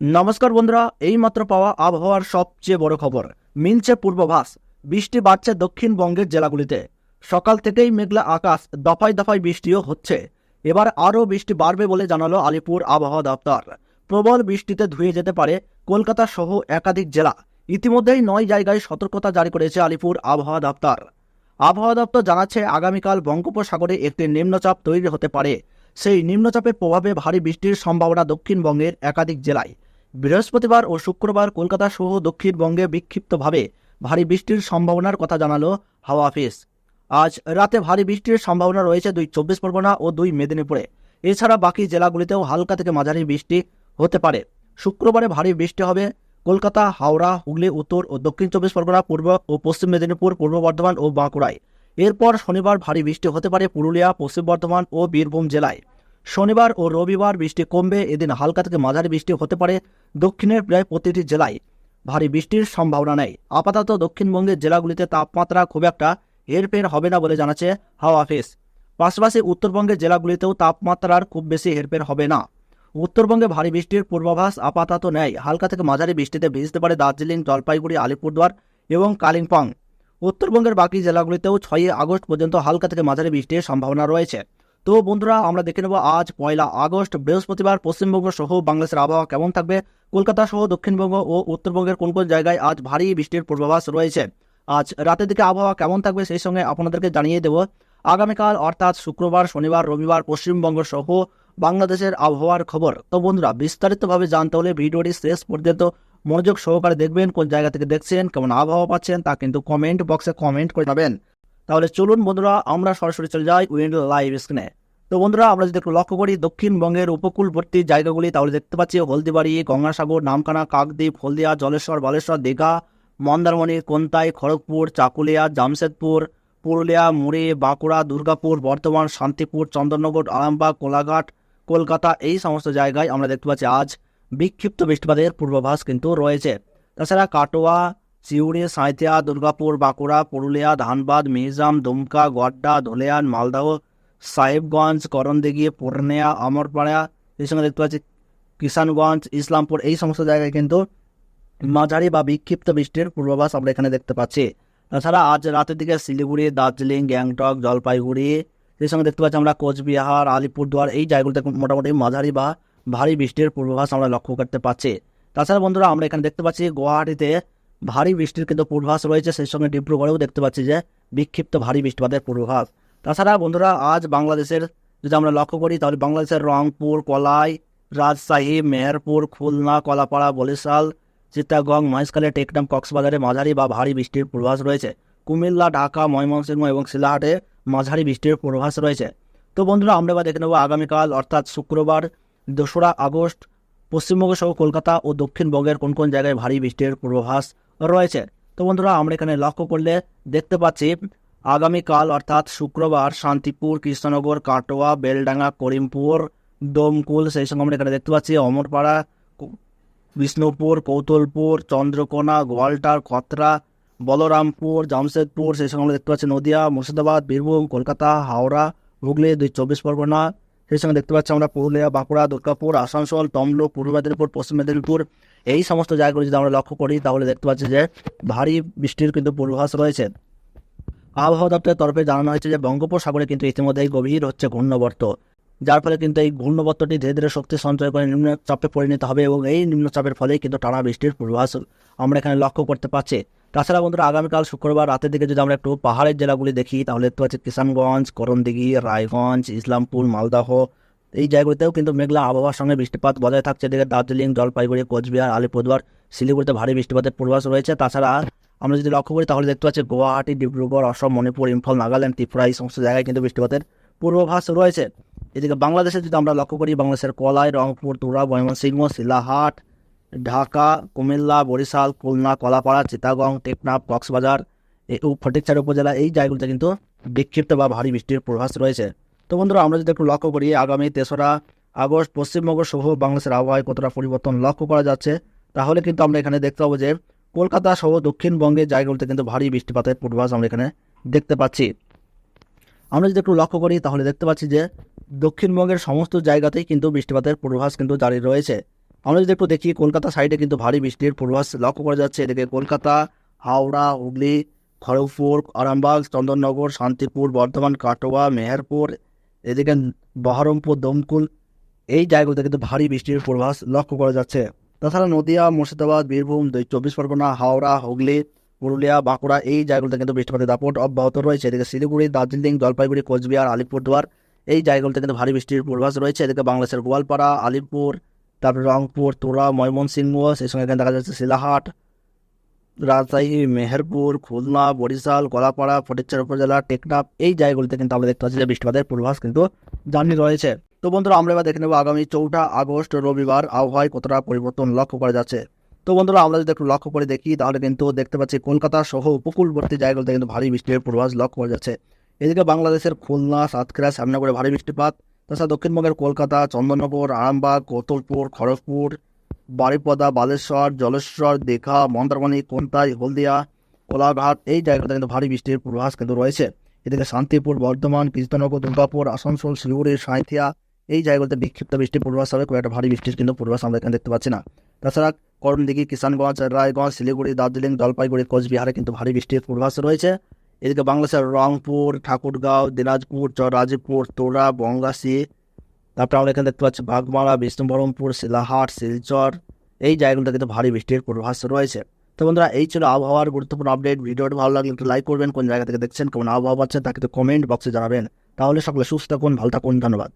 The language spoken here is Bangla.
নমস্কার বন্ধুরা, এইমাত্র পাওয়া আবহাওয়ার সবচেয়ে বড় খবর। মিলছে পূর্বাভাস বৃষ্টি বাড়ছে দক্ষিণবঙ্গের জেলাগুলিতে। সকাল থেকেই মেঘলা আকাশ, দফায় দফায় বৃষ্টিও হচ্ছে। এবার আরও বৃষ্টি বাড়বে বলে জানালো আলিপুর আবহাওয়া দপ্তর। প্রবল বৃষ্টিতে ধুয়ে যেতে পারে কলকাতা সহ একাধিক জেলা। ইতিমধ্যেই নয় জায়গায় সতর্কতা জারি করেছে আলিপুর আবহাওয়া দপ্তর। আবহাওয়া দপ্তর জানাচ্ছে, আগামীকাল বঙ্গোপসাগরে একটি নিম্নচাপ তৈরি হতে পারে। সেই নিম্নচাপের প্রভাবে ভারী বৃষ্টির সম্ভাবনা দক্ষিণবঙ্গের একাধিক জেলায়। বৃহস্পতিবার ও শুক্রবার কলকাতা সহ দক্ষিণবঙ্গে বিক্ষিপ্তভাবে ভারী বৃষ্টির সম্ভাবনার কথা জানালো হাওয়া অফিস। আজ রাতে ভারী বৃষ্টির সম্ভাবনা রয়েছে দুই চব্বিশ পরগনা ও দুই মেদিনীপুরে। এছাড়া বাকি জেলাগুলিতেও হালকা থেকে মাঝারি বৃষ্টি হতে পারে। শুক্রবারে ভারী বৃষ্টি হবে। কলকাতা, হাওড়া, হুগলি, উত্তর ও দক্ষিণ চব্বিশ পরগনা, পূর্ব ও পশ্চিম মেদিনীপুর, পূর্ব বর্ধমান ও বাঁকুড়ায়। এরপর শনিবার ভারী বৃষ্টি হতে পারে পুরুলিয়া, পশ্চিম বর্ধমান ও বীরভূম জেলায়। শনিবার ও রবিবার বৃষ্টি কমবে। এদিন হালকা থেকে মাঝারি বৃষ্টি হতে পারে। দক্ষিণের প্রায় প্রতিটি জেলায় ভারী বৃষ্টির সম্ভাবনা নেই। আপাতত দক্ষিণবঙ্গের জেলাগুলিতে তাপমাত্রা খুব একটা হেরফের হবে না বলে জানাচ্ছে হাওয়া অফিস। পাশাপাশি উত্তরবঙ্গের জেলাগুলিতেও তাপমাত্রার খুব বেশি হেরফের হবে না। উত্তরবঙ্গে ভারী বৃষ্টির পূর্বাভাস আপাতত নেই। হালকা থেকে মাঝারি বৃষ্টিতে ভিজতে পারে দার্জিলিং, জলপাইগুড়ি, আলিপুরদুয়ার এবং কালিম্পং। উত্তরবঙ্গের বাকি জেলাগুলিতেও ছয়ই আগস্ট পর্যন্ত হালকা থেকে মাঝারি বৃষ্টির সম্ভাবনা রয়েছে। তো বন্ধুরা, আমরা দেখে নেব আজ পয়লা আগস্ট, বৃহস্পতিবার পশ্চিমবঙ্গ সহ বাংলাদেশের আবহাওয়া কেমন থাকবে। কলকাতা সহ দক্ষিণবঙ্গ ও উত্তরবঙ্গের কোন কোন জায়গায় আজ ভারী বৃষ্টির পূর্বাভাস রয়েছে? আজ রাতের দিকে আবহাওয়া কেমন থাকবে সেই সঙ্গে আপনাদেরকে জানিয়ে দেব, আগামীকাল অর্থাৎ শুক্রবার, শনিবার, রবিবার পশ্চিমবঙ্গ সহ বাংলাদেশের আবহাওয়ার খবর। তো বন্ধুরা, বিস্তারিতভাবে জানতে হলে ভিডিওটি শেষ পর্যন্ত মনোযোগ সহকারে দেখবেন, কোন জায়গা থেকে দেখছেন, কেমন আবহাওয়া পাচ্ছেন তা কিন্তু কমেন্ট বক্সে কমেন্ট করে যাবেন তাহলে চলুন বন্ধুরা, আমরা সরাসরি চলে যাই উইন্ড লাইভ স্ক্রিনে। তো বন্ধুরা, আমরা যদি একটু লক্ষ্য করি, দক্ষিণবঙ্গের উপকূলবর্তী জায়গাগুলি, তাহলে দেখতে পাচ্ছি হলদিবাড়ি, গঙ্গাসাগর, নামখানা, কাকদ্বীপ, হলদিয়া, জলেশ্বর, বালেশ্বর, দীঘা, মন্দারমণি, কোন্তাই, খড়গপুর, চাকুলিয়া, জামশেদপুর, পুরুলিয়া, মুড়ি, বাঁকুড়া, দুর্গাপুর, বর্ধমান, শান্তিপুর, চন্দননগর, আরামবাগ, কোলাঘাট, কলকাতা, এই সমস্ত জায়গায় আমরা দেখতে পাচ্ছি আজ বিক্ষিপ্ত বৃষ্টিপাতের পূর্বাভাস কিন্তু রয়েছে। তাছাড়া কাটোয়া সিউড়ি, সাঁইথিয়া, দুর্গাপুর, বাঁকুড়া, পুরুলিয়া, ধানবাদ মিহিজাম দুমকা গড্ডা ধুলিয়ান, মালদাহ, সাহেবগঞ্জ, করণদিঘি, পূর্ণিয়া, অমরপাড়া, এই সঙ্গে দেখতে পাচ্ছি কিষানগঞ্জ, ইসলামপুর, এই সমস্ত জায়গায় কিন্তু মাঝারি বা বিক্ষিপ্ত বৃষ্টির পূর্বাভাস আমরা এখানে দেখতে পাচ্ছি। তাছাড়া আজ রাতের দিকে শিলিগুড়ি, দার্জিলিং, গ্যাংটক, জলপাইগুড়ি সেই সঙ্গে দেখতে পাচ্ছি আমরা কোচবিহার, আলিপুরদুয়ার, এই জায়গাগুলোতে মোটামুটি মাঝারি বা ভারী বৃষ্টির পূর্বাভাস আমরা লক্ষ্য করতে পারছি তাছাড়া বন্ধুরা আমরা এখানে দেখতে পাচ্ছি গুয়াহাটিতে ভারী বৃষ্টির কিন্তু পূর্বাভাস রয়েছে, সেই সঙ্গে ডিব্রুগড়েও দেখতে পাচ্ছি যে বিক্ষিপ্ত ভারী বৃষ্টিপাতের পূর্বাভাস। তাছাড়া বন্ধুরা, আজ বাংলাদেশের যদি আমরা লক্ষ্য করি, তাহলে বাংলাদেশের রংপুর, কলাই, রাজশাহী, মেহেরপুর, খুলনা, কলাপাড়া, বরিশাল চিত্তাগং মহেশখালী টেকনাম কক্সবাজারে মাঝারি বা ভারী বৃষ্টির পূর্বাভাস রয়েছে। কুমিল্লা, ঢাকা, ময়মনসিংহ এবং শিলাহাটে মাঝারি বৃষ্টির পূর্বাভাস রয়েছে। তো বন্ধুরা, আমরা এবার দেখে নেব আগামীকাল, অর্থাৎ শুক্রবার, দোসরা আগস্ট, পশ্চিমবঙ্গ সহ কলকাতা ও দক্ষিণবঙ্গের কোন কোন জায়গায় ভারী বৃষ্টির পূর্বাভাস রয়েছে। তো বন্ধুরা, আমরা এখানে লক্ষ্য করলে দেখতে পাচ্ছি, আগামীকাল অর্থাৎ শুক্রবার শান্তিপুর, কৃষ্ণনগর, কাটোয়া, বেলডাঙ্গা, করিমপুর, দমকুল, সেই সঙ্গে আমরা এখানে দেখতে পাচ্ছি অমরপাড়া, বিষ্ণুপুর, কৌতলপুর, চন্দ্রকোনা, গোয়ালটার কতরা বলরামপুর, জামশেদপুর, সেই সঙ্গে আমরা দেখতে পাচ্ছি নদিয়া, মুর্শিদাবাদ, বীরভূম, কলকাতা, হাওড়া, হুগলি, দুই চব্বিশ পরগনা। সেই সঙ্গে দেখতে পাচ্ছি আমরা পুরুলিয়া, বাঁকুড়া, দুর্গাপুর, আসানসোল, তমলুক, পূর্ব মেদিনীপুর, পশ্চিম মেদিনীপুর এই সমস্ত জায়গাগুলো যদি আমরা লক্ষ্য করি, তাহলে দেখতে পাচ্ছি যে ভারী বৃষ্টির কিন্তু পূর্বাভাস রয়েছে। আবহাওয়া দপ্তরের তরফে জানানো হয়েছে যে বঙ্গোপসাগরে কিন্তু ইতিমধ্যেই গভীর হচ্ছে ঘূর্ণবর্ত। যার ফলে কিন্তু এই ঘূর্ণবর্তটি ধীরে ধীরে শক্তি সঞ্চয় করে নিম্নচাপে পরিণত হবে এবং এই নিম্নচাপের ফলেই কিন্তু টানা বৃষ্টির পূর্বাভাস আমরা এখানে লক্ষ্য করতে পারছি তাছাড়া বন্ধুরা, আগামীকাল শুক্রবার রাতের দিকে যদি আমরা একটু পাহাড়ের জেলাগুলি দেখি, তাহলে দেখতে পাচ্ছি কিষানগঞ্জ, করণদিঘি, রায়গঞ্জ, ইসলামপুর, মালদাহ এই জায়গাগুলিতেও কিন্তু মেঘলা আবহাওয়ার সঙ্গে বৃষ্টিপাত বজায় থাকছে। এদিকে দার্জিলিং, জলপাইগুড়ি, কোচবিহার, আলিপুরদুয়ার, শিলিগুড়িতে ভারী বৃষ্টিপাতের পূর্বাভাস রয়েছে। তাছাড়া আমরা যদি লক্ষ্য করি, তাহলে দেখতে পাচ্ছি গুয়াহাটি, ডিব্রুগড়, অসম, মণিপুর, ইম্ফল, নাগাল্যান্ড, ত্রিপুরা এই সমস্ত জায়গায় কিন্তু বৃষ্টিপাতের পূর্বাভাস রয়েছে। এদিকে বাংলাদেশে যদি আমরা লক্ষ্য করি, বাংলাদেশের কলাই, রংপুর, তুরা, ময়মনসিংহ, শিলাহাট, ঢাকা, কুমিল্লা, বরিশাল, খুলনা, কলাপাড়া চিতাগং টেকনাফ, কক্সবাজার ফটিকছড়ি উপজেলা এই জায়গাগুলোতে কিন্তু বিক্ষিপ্ত বা ভারী বৃষ্টির পূর্বাভাস রয়েছে। তো বন্ধুরা, আমরা যদি একটু লক্ষ্য করি, আগামী তেসরা আগস্ট পশ্চিমবঙ্গ সহ বাংলাদেশের আবহাওয়ায় কতটা পরিবর্তন লক্ষ্য করা যাচ্ছে, তাহলে কিন্তু আমরা এখানে দেখতে পাবো যে কলকাতা সহ দক্ষিণবঙ্গের জায়গাগুলোতে কিন্তু ভারী বৃষ্টিপাতের পূর্বাভাস আমরা এখানে দেখতে পাচ্ছি। আমরা যদি একটু লক্ষ্য করি, তাহলে দেখতে পাচ্ছি যে দক্ষিণবঙ্গের সমস্ত জায়গাতেই কিন্তু বৃষ্টিপাতের পূর্বাভাস কিন্তু জারি রয়েছে। আমরা যদি একটু দেখি, কলকাতা সাইডে কিন্তু ভারী বৃষ্টির পূর্বাভাস লক্ষ্য করা যাচ্ছে। এদিকে কলকাতা, হাওড়া, হুগলি, খড়গপুর, আরামবাগ, চন্দননগর, শান্তিপুর, বর্ধমান, কাটোয়া, মেহেরপুর এদিকে বহরমপুর, দমকুল, এই জায়গাগুলোতে কিন্তু ভারী বৃষ্টির পূর্বাভাস লক্ষ্য করা যাচ্ছে। তাছাড়া নদিয়া, মুর্শিদাবাদ, বীরভূম চব্বিশ পরগনা, হাওড়া, হুগলি, পুরুলিয়া, বাঁকুড়া, এই জায়গাগুলোতে কিন্তু বৃষ্টিপাতের দাপট অব্যাহত রয়েছে। এদিকে শিলিগুড়ি, দার্জিলিং, জলপাইগুড়ি, কোচবিহার, আলিপুরদুয়ার, এই জায়গাগুলোতে কিন্তু ভারী বৃষ্টির পূর্বাভাস রয়েছে। এদিকে বাংলাদেশের গোয়ালপাড়া, আলিপুর, তারপরে রংপুর, তোরা, ময়মনসিংহ, সেই সঙ্গে দেখা যাচ্ছে শিলাহাট রাজশাহী মেহেরপুর, খুলনা, বরিশাল, কলাপাড়া ফটিকচার উপজেলা, টেকনাফ, এই জায়গাগুলিতে কিন্তু আমরা দেখতে পাচ্ছি যে বৃষ্টিপাতের পূর্বাভাস কিন্তু জানিয়ে রয়েছে তো বন্ধুরা, আমরা এবার দেখে নেব আগামী চৌঠা আগস্ট, রবিবার আবহাওয়ায় কতটা পরিবর্তন লক্ষ্য করা যাচ্ছে। তো বন্ধুরা, আমরা যদি একটু লক্ষ্য করে দেখি, তাহলে কিন্তু দেখতে পাচ্ছি কলকাতা সহ উপকূলবর্তী জায়গাগুলোতে কিন্তু ভারী বৃষ্টির পূর্বাভাস লক্ষ্য করা যাচ্ছে। এদিকে বাংলাদেশের খুলনা, সাতক্ষীরা সামনাগরে ভারী বৃষ্টিপাত। তাছাড়া দক্ষিণবঙ্গের কলকাতা, চন্দননগর, আরামবাগ, কোতলপুর, খড়গপুর বারিপদা, বালেশ্বর, জলেশ্বর, দীঘা, মন্দারমণি, কোন্তাই, হলদিয়া, কোলাঘাট, এই জায়গাতে কিন্তু ভারী বৃষ্টির পূর্বাভাস কিন্তু রয়েছে। এদিকে শান্তিপুর, বর্ধমান, কৃষ্ণনগর, দুর্গাপুর, আসানসোল, শিলিগুড়ি সাঁথিয়া এই জায়গাগুলোতে বিক্ষিপ্ত বৃষ্টির পূর্বাভাস হবে। খুব একটা ভারী বৃষ্টির কিন্তু পূর্বাভাস আমরা এখানে দেখতে পাচ্ছি না। তাছাড়া করণদিঘি কিষানগঞ্জ, রায়গঞ্জ, শিলিগুড়ি, দার্জিলিং, জলপাইগুড়ি, কোচবিহারে কিন্তু ভারী বৃষ্টির পূর্বাভাস রয়েছে। এদিকে বাংলাদেশের রংপুর, ঠাকুরগাঁও, দিনাজপুর চররাজপুর তোরা বঙ্গাসী তারপরে আমরা এখানে দেখতে পাচ্ছি বাগমারা, বিষ্ণুবরমপুর, শিলাহাট, শিলচর, এই জায়গাগুলোতে কিন্তু ভারী বৃষ্টির পূর্বাভাস রয়েছে। তো বন্ধুরা, এই ছিল আবহাওয়ার গুরুত্বপূর্ণ আপডেট ভিডিওটি ভালো লাগলে একটু লাইক করবেন, কোন জায়গা থেকে দেখছেন, কেমন আবহাওয়া পাচ্ছেন তা কিন্তু কমেন্ট বক্সে জানাবেন। তাহলে সকলে সুস্থ থাকুন, ভালো থাকুন, ধন্যবাদ।